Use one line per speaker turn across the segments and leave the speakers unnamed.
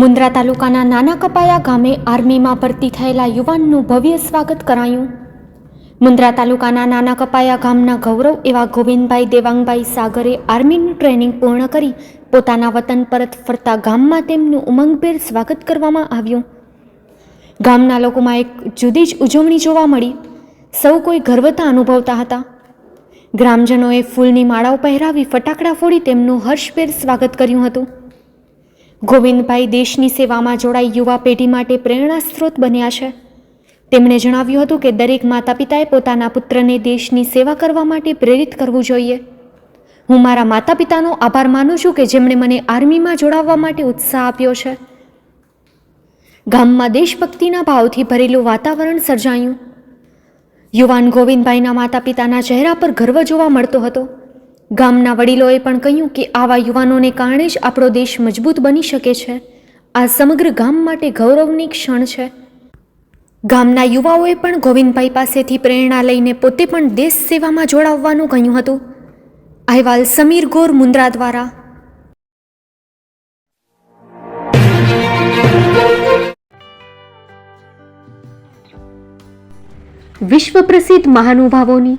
મુન્દ્રા તાલુકાના નાના કપાયા ગામે આર્મીમાં ભરતી થયેલા યુવાનનું ભવ્ય સ્વાગત કરાયું. મુન્દ્રા તાલુકાના નાના કપાયા ગામના ગૌરવ એવા ગોવિંદભાઈ દેવાંગભાઈ સાગરે આર્મીનું ટ્રેનિંગ પૂર્ણ કરી પોતાના વતન પરત ફરતા ગામમાં તેમનું ઉમંગભેર સ્વાગત કરવામાં આવ્યું. ગામના લોકોમાં એક જુદી જ ઉજવણી જોવા મળી. સૌ કોઈ ગર્વતા અનુભવતા હતા. ગ્રામજનોએ ફૂલની માળાઓ પહેરાવી ફટાકડા ફોડી તેમનું હર્ષભેર સ્વાગત કર્યું હતું. ગોવિંદભાઈ દેશની સેવામાં જોડાઈ યુવા પેઢી માટે પ્રેરણા સ્ત્રોત બન્યા છે. તેમણે જણાવ્યું હતું કે દરેક માતા પિતાએ પોતાના પુત્રને દેશની સેવા કરવા માટે પ્રેરિત કરવું જોઈએ. હું મારા માતા પિતાનો આભાર માનું છું કે જેમણે મને આર્મીમાં જોડાવવા માટે ઉત્સાહ આપ્યો છે. ગામમાં દેશભક્તિના ભાવથી ભરેલું વાતાવરણ સર્જાયું. યુવાન ગોવિંદભાઈના માતા પિતાના ચહેરા પર ગર્વ જોવા મળતો હતો. ગામના વડીલોએ પણ કહ્યું કે આવા યુવાનોને કારણે જ આપણો દેશ મજબૂત બની શકે છે. આ સમગ્ર ગામ માટે ગૌરવની ક્ષણ છે. ગામના યુવાઓએ પણ ગોવિંદભાઈ પાસેથી પ્રેરણા લઈને પોતે પણ દેશ સેવામાં જોડાવવાનું કહ્યું હતું. અહેવાલ સમીર ગોર, મુન્દ્રા દ્વારા. વિશ્વ પ્રસિદ્ધ મહાનુભાવોની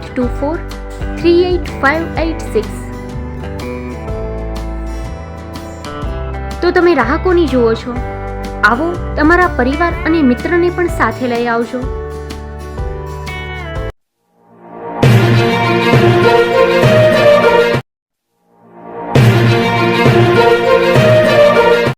two four three eight five eight six તો તમે રાહકોની જુઓ છો. આવો તમારા પરિવાર અને મિત્રને પણ સાથે લઈ આવજો.